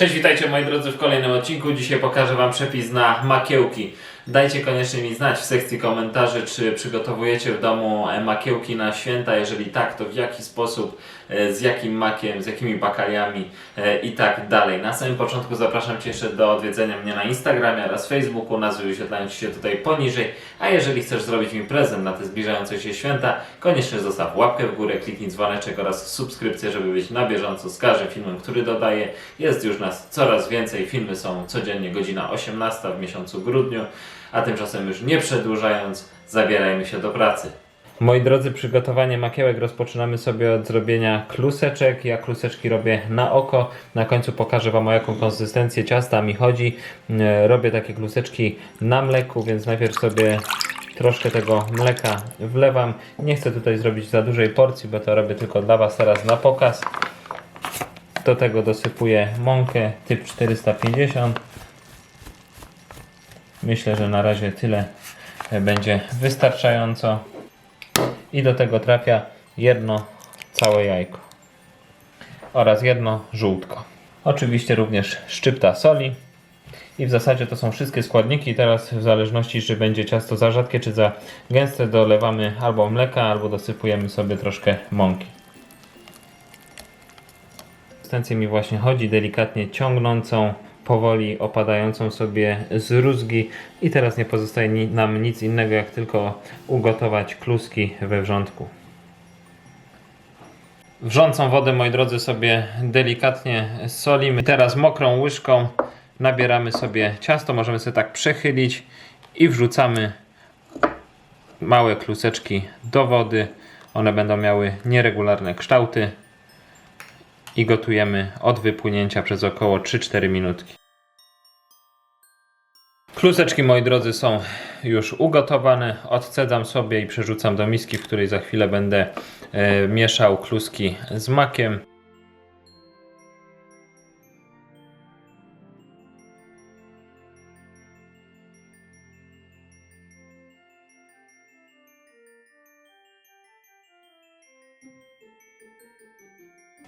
Cześć, witajcie moi drodzy w kolejnym odcinku. Dzisiaj pokażę Wam przepis na makiełki. Dajcie koniecznie mi znać w sekcji komentarzy, czy przygotowujecie w domu e, makiełki na święta. Jeżeli tak, to w jaki sposób, e, z jakim makiem, z jakimi bakaliami e, i tak dalej. Na samym początku zapraszam Cię jeszcze do odwiedzenia mnie na Instagramie oraz Facebooku. Nazwy wyświetlają Ci się tutaj poniżej. A jeżeli chcesz zrobić mi prezent na te zbliżające się święta, koniecznie zostaw łapkę w górę, kliknij dzwoneczek oraz subskrypcję, żeby być na bieżąco z każdym filmem, który dodaję. Jest już nas coraz więcej. Filmy są codziennie godzina 18 w miesiącu grudniu. A tymczasem już nie przedłużając, zabierajmy się do pracy. Moi drodzy, przygotowanie makiełek rozpoczynamy sobie od zrobienia kluseczek. Ja kluseczki robię na oko. Na końcu pokażę Wam o jaką konsystencję ciasta mi chodzi. E, Robię takie kluseczki na mleku, więc najpierw sobie troszkę tego mleka wlewam. Nie chcę tutaj zrobić za dużej porcji, bo to robię tylko dla Was teraz na pokaz. Do tego dosypuję mąkę typ 450. Myślę, że na razie tyle e, będzie wystarczająco. I do tego trafia jedno całe jajko oraz jedno żółtko. Oczywiście również szczypta soli. I w zasadzie to są wszystkie składniki. Teraz w zależności czy będzie ciasto za rzadkie czy za gęste dolewamy albo mleka, albo dosypujemy sobie troszkę mąki. Konsystencję mi właśnie chodzi, delikatnie ciągnącą, powoli opadającą sobie z rózgi i teraz nie pozostaje nam nic innego jak tylko ugotować kluski we wrzątku. Wrzącą wodę, moi drodzy, sobie delikatnie solimy. Teraz mokrą łyżką nabieramy sobie ciasto, możemy sobie tak przechylić i wrzucamy małe kluseczki do wody. One będą miały nieregularne kształty i gotujemy od wypłynięcia przez około 3-4 minutki. Kluseczki, moi drodzy, są już ugotowane. Odcedzam sobie i przerzucam do miski, w której za chwilę będę e, mieszał kluski z makiem.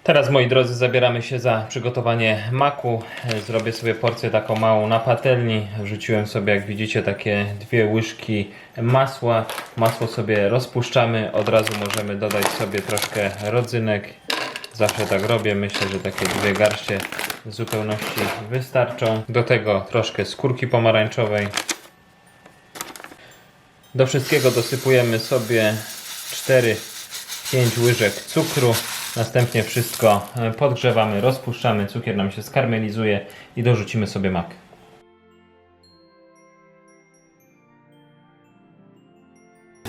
Teraz, moi drodzy, zabieramy się za przygotowanie maku. Zrobię sobie porcję taką małą na patelni. Wrzuciłem sobie, jak widzicie, takie dwie łyżki masła. Masło sobie rozpuszczamy. Od razu możemy dodać sobie troszkę rodzynek. Zawsze tak robię. Myślę, że takie dwie garście w zupełności wystarczą. Do tego troszkę skórki pomarańczowej. Do wszystkiego dosypujemy sobie 4-5 łyżek cukru. Następnie wszystko e, podgrzewamy, rozpuszczamy, cukier nam się skarmelizuje i dorzucimy sobie mak.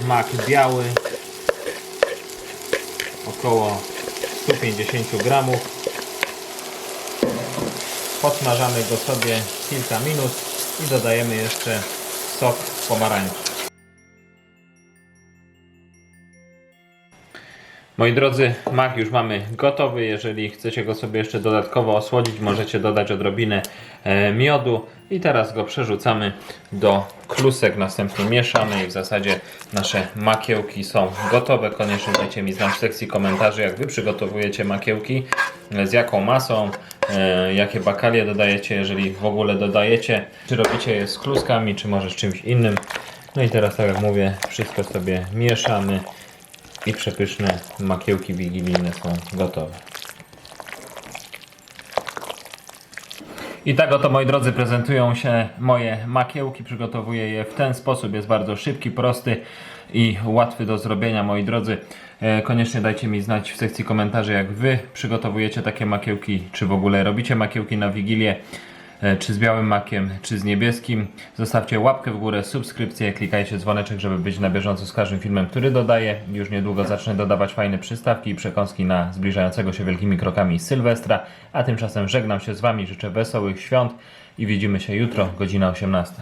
Mak biały około 150 gramów. Podsmażamy go sobie kilka minut i dodajemy jeszcze sok pomarańczy. Moi drodzy, mak już mamy gotowy. Jeżeli chcecie go sobie jeszcze dodatkowo osłodzić, możecie dodać odrobinę e, miodu. I teraz go przerzucamy do klusek, następnie mieszamy i w zasadzie nasze makiełki są gotowe. Koniecznie dajcie mi znać w sekcji komentarzy, jak Wy przygotowujecie makiełki, e, z jaką masą, e, jakie bakalie dodajecie, jeżeli w ogóle dodajecie, czy robicie je z kluskami, czy może z czymś innym. No i teraz, tak jak mówię, wszystko sobie mieszamy i przepyszne makiełki wigilijne są gotowe. I tak oto moi drodzy prezentują się moje makiełki. Przygotowuję je w ten sposób. Jest bardzo szybki, prosty i łatwy do zrobienia moi drodzy. E, Koniecznie dajcie mi znać w sekcji komentarzy jak wy przygotowujecie takie makiełki, czy w ogóle robicie makiełki na Wigilię czy z białym makiem, czy z niebieskim. Zostawcie łapkę w górę, subskrypcję, klikajcie dzwoneczek, żeby być na bieżąco z każdym filmem, który dodaję. Już niedługo zacznę dodawać fajne przystawki i przekąski na zbliżającego się wielkimi krokami Sylwestra. A tymczasem żegnam się z Wami, życzę wesołych świąt i widzimy się jutro, godzina 18.